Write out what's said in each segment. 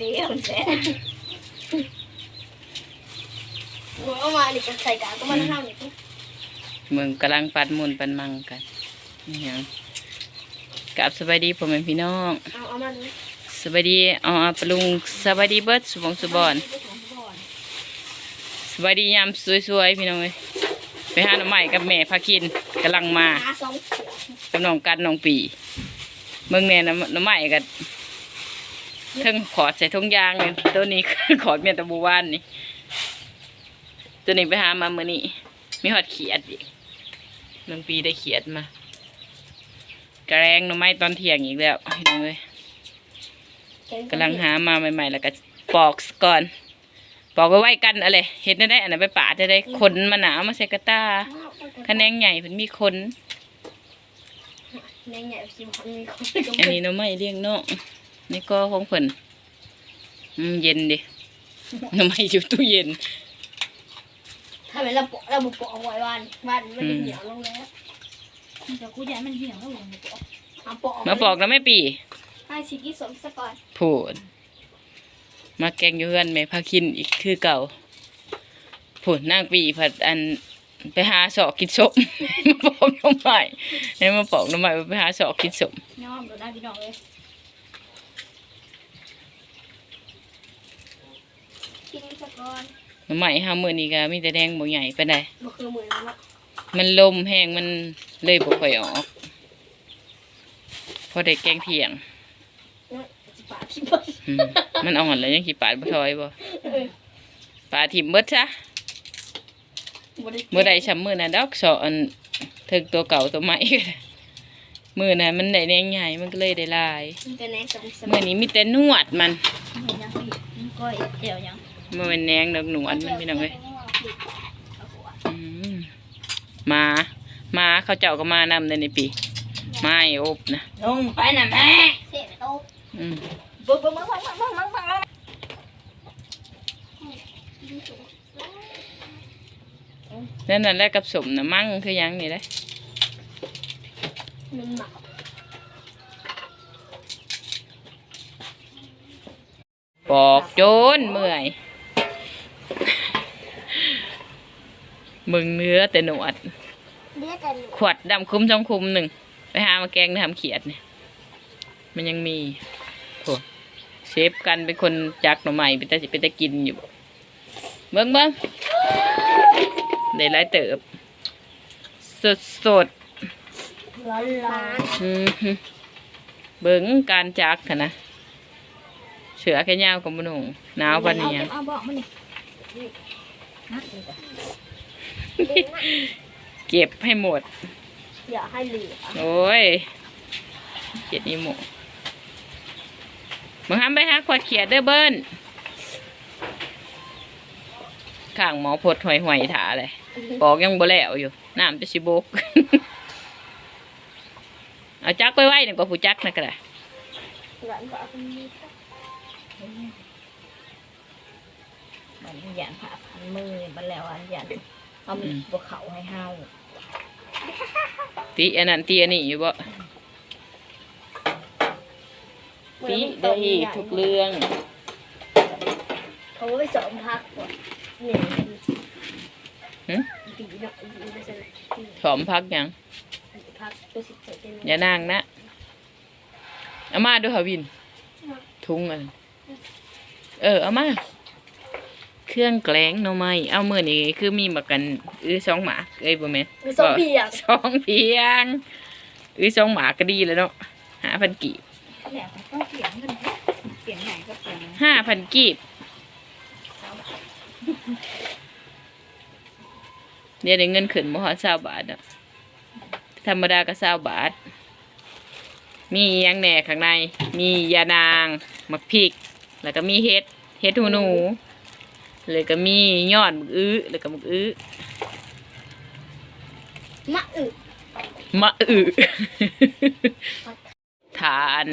เสียวแซ่หัวเอามาดิจะใส่กาก็มาทำอย่างนี้มืองกำลังปัดมุนปันมังกันนี่หยังกับสบายดีพ่อแม่พี่น้องเอาเอามาเลยสบายดีเอ๋อปลุงสบายดีเบิร์ดสุบงสุบอนสบายดียามสวยๆพี่น้องเอ้ยไปหาหน่อไม้กับแม่พากินกำลังมากับน้องกันน้องปีเมืองแน่น้ำหน่อไม้กัน เทิงขอดใส่ทงยางเลยตัวนี้ขอดเมียตะบูวานนี่ ตัวนี้ไปหามาเมื่อนี้มีหอดเขียดอีกน้องปีได้เขียดมากระแรงหน่อไม้ตอนเที่ยงอีกแล้วพี่น้องเอ้ยกำลังหามาใหม่ ๆ แล้วก็ปอกก่อนปอกไว้ไว้กันอะไรเห็ดได้ได้อันนั้นไปปาดได้ได้ขนมันหนาวมาใส่กระตาคะแนนใหญ่เพิ่นมีขนในใหญ่สิมันมีคนอันนี้หน้อไม้เลี้ยงนอก นี่ก็ของเพิ่นอืมเย็นดิหน้อไม้อยู่ตู้เย็น ถ้าเป็นเราปอกเราบุปอกเอาไว้บ้านบ้านมันเหนียวลงแล้วเดี๋ยวกูจะให้มันเหี่ยวแล้วลงไปก่อนเอาปอกมาปอกแล้วไม่ปีให้สิกิสมสก่อนพูดมาแกงอยู่เฮือนแม่พากินอีกคือเก่าพูดนางปีผัดอันไปหาสอกกินสมมาปอกหน้อไม้ให้มาปอกหน้อไม้ไปหาสอกกินสมย้อมเดี๋ยวได้พี่น้องเลย กินสก่อนหน้ำใหม่ห้ามือนี้ก็มีแต่แดงบ่ใหญ่ปานใดบ่คือมือแล้วมันลมแห้งมันเลยบ่ค่อยออก พอได้แกงเที่ยงสิปาที่บ่อืมมันอ่อนแล้วยังขี้ปาดบ่ถอยบ่ปาถิ่มเบิดซะบ่ได้มื้อใดช้ำมื้อน่ะดอกสอนถึงตัวเก่าตัวใหม่มื้อน่ะมันได้แดงใหญ่มันก็เลยได้หลาย มันเป็นแนงสมสมมื้อนี้มีแต่นวดมันเห็นยังพี่มันก้อยเดี๋ยวยัง บ่แม่นแหนงดอกหนวดมันพี่น้องเอ้ยอืมมามาเขาเจ้าก็มานำในในปีมาไอ้อบนะลงไปน่ะแม่เสียโต๊ะอืมบึ้งบึ้งบึ้งบึ้งบึ้งบึ้งบึ้งนั่นนั่นแหละกับสมนะมั่งคือหยังนี่แหละมันหมักปอกโจนเมื่อย มึงเนื้อแต่หนวดเรียกกันขวดดำคุ้มช่องคุ้มหนึ่ง ไปหามาแกงทำเขียดเนี่ยมันยังมีโอ้เชฟกันเป็นคนจักหน่อไม้เป็นแต่สิเป็นแต่กินอยู่เบิ้งเบิ้งได้หลายเติบ สดสดร้อนร้อนๆอือหือเบิ้งการจักค่ะนะ เสือแค่ยาวกับมนุงหนาวปันนี้เอาบอกมันนี่นะ เก็บให้หมด อย่าให้เหลือโอ้ยเจ็ดนี่หมูมึงห้ามไปหาขวดเขียดเด้อเบิ้นข้างหมอพดหอยหอยๆถาเลยปอกยังบ่แล้วอยู่ น้ำจะชิบก เอาจักไปไว้หนึ่งกว่าผู้จักนะก็ได้หลานบอกมันมีมันหยานผ่าพันมือมันแล้วอันหยาน เอามีบวเขาให้เฮาตีอันนั้นตีอันนี้อยู่บ่ตีได้ทุกเรื่อง เขาไปสอนพักก่อนนี่หึปีเนาะปีไม่ใช่ถอมพักหยังพักตัวสิบเจ็ดเป็นอย่านางนะเอามาดูหาวิน ทุงอันเออเอามา เครื่องแกล้งหน่อไม้เอามือนี่คือมีมากันอื้อสองหมากเอ้ยบ่แม่นมีสองเปียกสองเพียงอื้อสองหมากก็ดีแล้วเนาะห้าพันกีบแล้วก็เปลี่ยนกันเปลี่ยนใหญ่ก็เปลี่ยนห้าพันกีบเดี๋ยวได้เงินขึ้นบ่ฮอด20บาทเนาะธรรมดาก็20บาท มีหยังแหน่ข้างใน มียานาง มักพริก แล้วก็มีเห็ด เห็ดหูหนู เลยก็มียอดมึกอื้อแล้วก็มึกอื้อมะอึมะอื้อทาน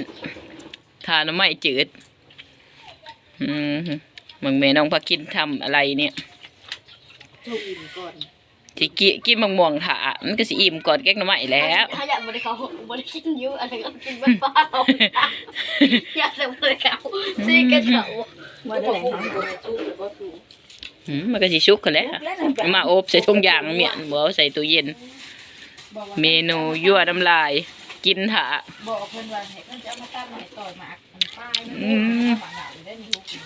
ทานน้ำไม่จืดอืมมึงแม่น้องพักกินทำอะไรเนี่ยถูกอิ่มก่อนสิกิกินมะม่วงถามันก็สิอิ่มก่อนแกงหน่อไม้แล้วถ้าอยากบริเขาบริกินเยอะอะไรก็กินบ้าบ้าเอาอยากจะบริเขาซีกันเขาว่าได้แหล่งเขาอื มมันก็สิชุกกันแหล้วมาอบใส่ถุงยางเมียนบ่เอาใส่ตู้เย็น เมนูยั่วน้ำลาย กินถาบอกเพิ่นว่าให้เพิ่นจะเอามาตั้งให้ต่อยหมากอันป้ายมันอืมปากหนาอยู่ได้มีลูกกิน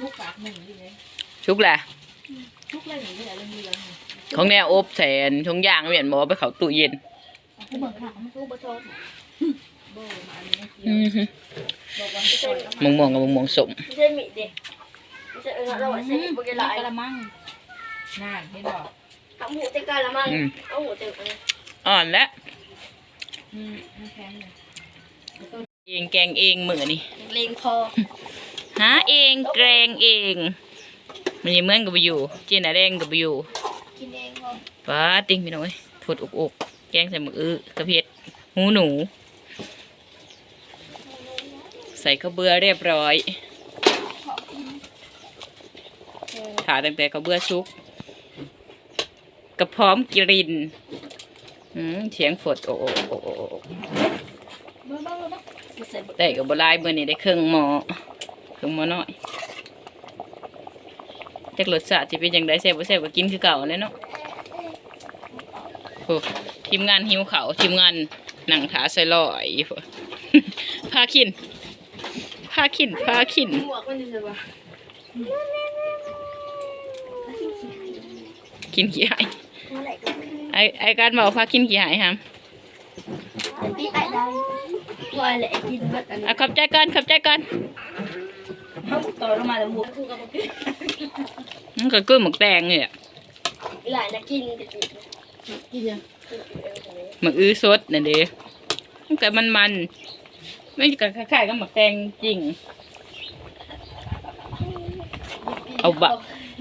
ลูกปากหนึ่งอยู่เลยชุกแหละลูกเล่นอย่างนี้แหละเรื่องเรื่องนี่ของแนวอบใส่ถุงยางเมียนบ่เอาไปเข้าตู้เย็นเอาผู้เบิ่งข้างมันสู้บ่ชอบเบิ่งมาอันนี้ไม่เกี่ยวอือฮึบอกว่าให้ต่อยเอามะม่วงกับมะม่วงสมไม่ใช่มีเด็ กไม่ใช่เราใช้บริหลาลายยกะละมังน่านเห็นบ่ทำหูเต็มการละมั้งอืมเอาหูเต็มเลยอ่อนแล้วอืมมันแข็งเลยเองแกงเองมื้อนี่เลงพอหาเองแกงเอง มันยังเหมือนกับบ่อยู่เจน่ะแดงกับบ่อยู่กินเองพอป้าติ้งพี่น้อยพดอกๆแกงใส่หมึกอื้อกระเพชรหูหนู ใส่ข้าวเบื่อเรียบร้อย ถาตั้งแต่ข้าเบื่อซุกกระพร้อมกลิ่นเสียงฝดโอ้โอ้โอ้โอ้ได้กับบหลายเมื่อนี้ได้เครื่องหมอเครื่องหมอน้อยจากรสชาติที่เป็นยังไงแซ่บแซ่บก็กินคือเก่าเลยเนาะโอ้ทีมงานหิวเขาทีมงานหนังขาใส่ลอยพวกพาขินพาขินพาขินหมวกมันจะว่า กินขี้หายอะไรก็ไอไอการบอกพากินขี้หายฮะตีไอ้ได้ว่าอะไรกินแบบอันนี้อะขอบใจก่อนขอบใจก่อนเขาต่อยลงมาแล้วหมวกคู่กับพี่มันก็กุ้ยหมึกแดงเนี่ยหลายนักกินติดกินยังหมึกอื้อสดน่ะเด้มันก็มันมันๆไม่ก็คล้ายๆกับหมึกแดงจริง เอาบะ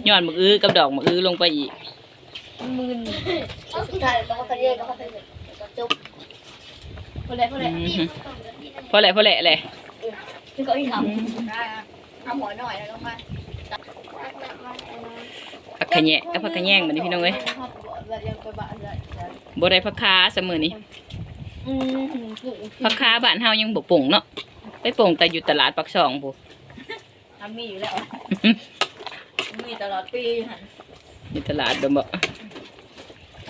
ย้อนหมึกอื้อกับดอกหมึกอื้อลงไปอีก มืนสุดท้ายเราก็ไปเรียกก็ไปเรียกจบพอแล้วพอแล้วเพราะอะไรเพราะอะไรแหละคือเขาอีกทำได้อะเอาหัวหน่อยแล้วลงมาผักขะแยงกับผักขะแยงมันนี่พี่น้องเอ้ยบ่ได้ผักคาเสมอนี่ผักคาบ้านเฮายังบ่ปลูกเนาะไปปลูกแต่อยู่ตลาดปักช่องพุทำมีอยู่แล้วมีตลอดปีหันอยู่ตลาดบ่บ่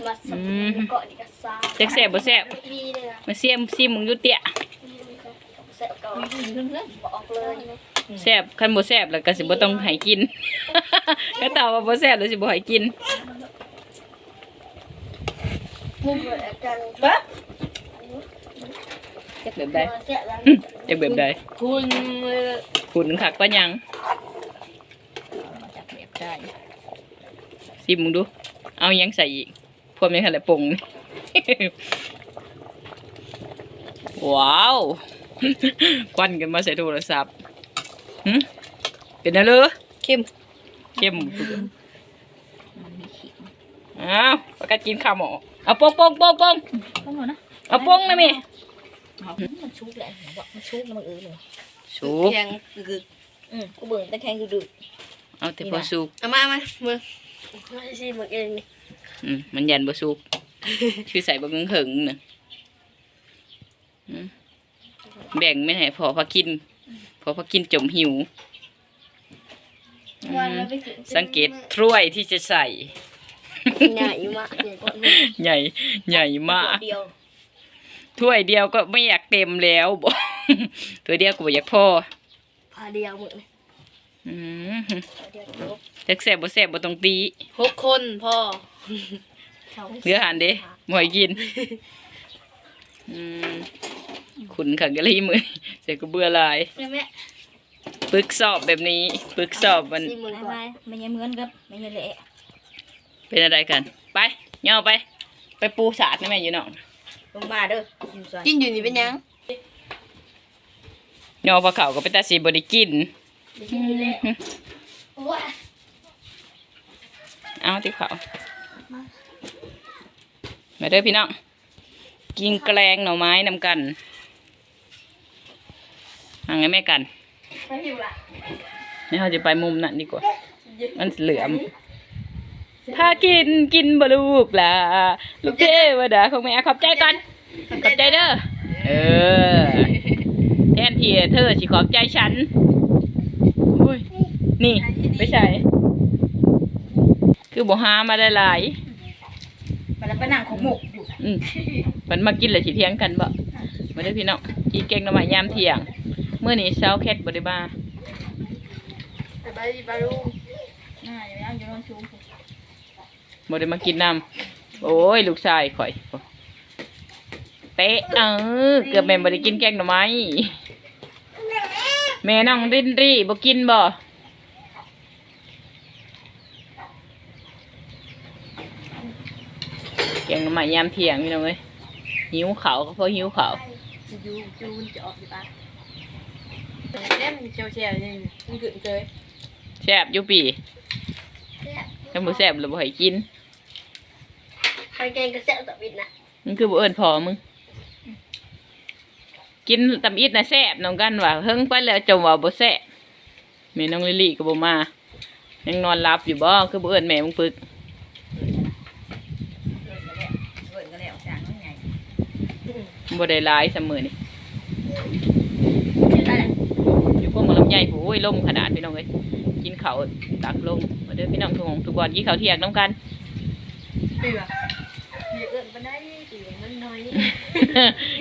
มาสับเกาะดิกาซาดีเลยนะมาเสียมซิมมึงอยู่เตี้ยเสร็จก่อนมีอยู่เพื่อนบอกเลยแซ่บคันบ่แซ่บแล้วก็สิบ่ต้องให้กินก็ตอบว่าบ่แซ่บแล้วสิบ่ให้กินมุมเหมือนกันปะจักแบบใดเสร็จแล้วจักแบบใดคุณขุนคักปะยังมาจากเล็บได้ซิมมึงดู เอาหยังใส่อีก พวกนี้คั่นแหละปรุงว้าวควันกันมาใส่โทรศัพท์หึเป็นอะไรเลยเข้มเข้มมันมีขิงอ้าวประกาศกินข้าวหมอเอาปงปงปงปงต้องหมดนะเอาปงนะมีมันชุกแหละบอกมันชุกแล้วมันเออเลยสูบแข็งกึกอืมกูเบิ่งแต่แข็งกูดื้อเอาแต่พอสูบเอามามามือไม่ใช่มือเองนี่ อืมมันยันบ่สูบคือใส่บะเงิงเหิงน่ะอืมแบ่งไม่ให้พอพักกิน พอพักกินจมหิวอืวันมแล้วไปถึงสังเกตถ้วยที่จะใส่ ใหญ่มากใหญ่กว่าใหญ่ใหญ่มากเดียวถ้วยเดียวก็ไม่อยากเต็มแล้วบอกถ้วยเดียวก็บ่อยากพอพาเดียวมืออืมพาเดียวจบจักแซ่บบ่แซ่บบ่ต้องตีหกคนพ่อ เหลืออาหารเด้บ่ให้กินอืมขุนขังกะลีมือเสร็จก็เบื่อหลายแม่แม่ปึกสอบแบบนี้ปึกสอบมันสี่หมื่นไม่กว่าไม่ไม่ยังเหมือนกับไม่ยังเละเป็นอะไรกัน ไปย่อไป ไปปูสาดนะแม่อยู่น้องลงมาเด้ออยู่ซอยกินอยู่นี่เป็นยังย่อปลาเขาก็ไปตาสีบไดิกินกินอยู่แล้วว้าเอาที่เขา มาเด้อพี่น้องกินแกลงหน่อไม้นำกันหางไงแม่กันไม่หิวละนี่เราจะไปมุมนั้นดีกว่า มันเหลือมถ้ากินกินบ่ลูกล่ะลูกเทวดาของแม่ขอบใจก่อนขอบใจเด้อเออแทนที่เธอสิขอบใจฉันอุ้ยนี่ไปใช่ คือบ่หามาได้หลาย แล้วไปนั่งของหมกอยู่อืมมันมากินเลยสิเที่ยงกันบ่มาเด้อพี่น้องกินเก่งหน่อไม้ยามเที่ยงมื้อนี้เช้าแคทบ่ได้มาสบายดีปะลุงน่าจะยังอยู่นอนชูมบ่ได้มากินน้ำโอ้ยลูกชายข่อยเตะเออเกือบแม่นบ่ได้กินแกงหน่อไม้แม่น้องรินรี่บ่กินบ่ แกงหน่อไม้ยามเที่ยงพี่น้องเอ้ยหิวข้าวก็เพราะหิวข้าวยูจูนจะออกดีปะเล่มเชียวเชียวนี่มันกึ่งเจยแซ่บอยู่ปีถ้าบ่แซ่บแล้วบ่ให้กินใครแกงกระเซาะตะบิดนะมันคือบ่เอิ้นพอมึง กินตำอิดน่ะแซ่บน้องกันว่าเฮิงไปแล้วจมว่าบ่แซ่บแม่น้องลิลี่ก็บ่มายังนอนหลับอยู่บ่คือบ่เอิ้นแม่มึงปึก เวิร์นก็แล้วจางน้อยใหญ่ บ่ได้หลายเสมอนี่ได้อยู่พวกหมันลำไยโอ้ยลมขนาดพี่น้องเอ้ยกินข้าวตักลมมาเด้อพี่น้องทุกหงทุกบอนกินข้าวเที่ยงน้ำกันเตือเยอะเกินไปได้ตีมันน้อย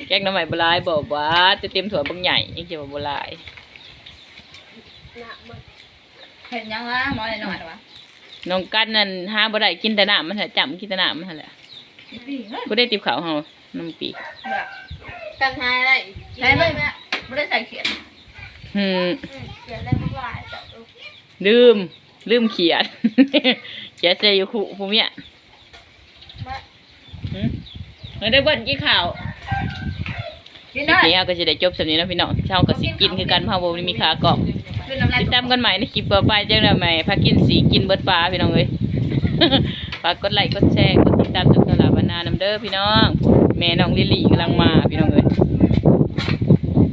แกงหน้ำใหม่บหลายบอกว่าจะเตรียมถั่วบางใหญ่ยังเกี่ยวกับบัหลายหนักมันเห็นยังวะหมอหน่อยหรอวะน้องกันนั่นหาบ่ได้กินแต่น้ำมันแหละจำกินแต่น้ำมันหั่นแหละพี่เฮ้ยกูได้ติบข้าวเฮาน้ำปีแบบ กันหายได้ใช่ไหมไม่ได้ใส่เขียนหืมเขียนได้ไม่ว่าจับลืม ลืมเขียนเขียนใส่อยู่คู่ผู้เมียมาหืมมาได้อเบ่นกี่ข้าว กินคลิปได้นี้เราก็จะได้จบสำนี้นะพี่น้องเช้าก็สิกินคือกันเพราะว่าบ่มีขากล่องคือน้ำลายติดตามกันใหม่ในคลิปต่อไปเจ้าหน้าใหม่พากินสีกินเบิดปลาพี่น้องเอ้ย ฝากกดไลค์กดแชร์กดติดตามจนสลาบรรณานำเด้อพี่น้อง แม่น้องลิลลี่กำลังมาพี่น้องเอ้ย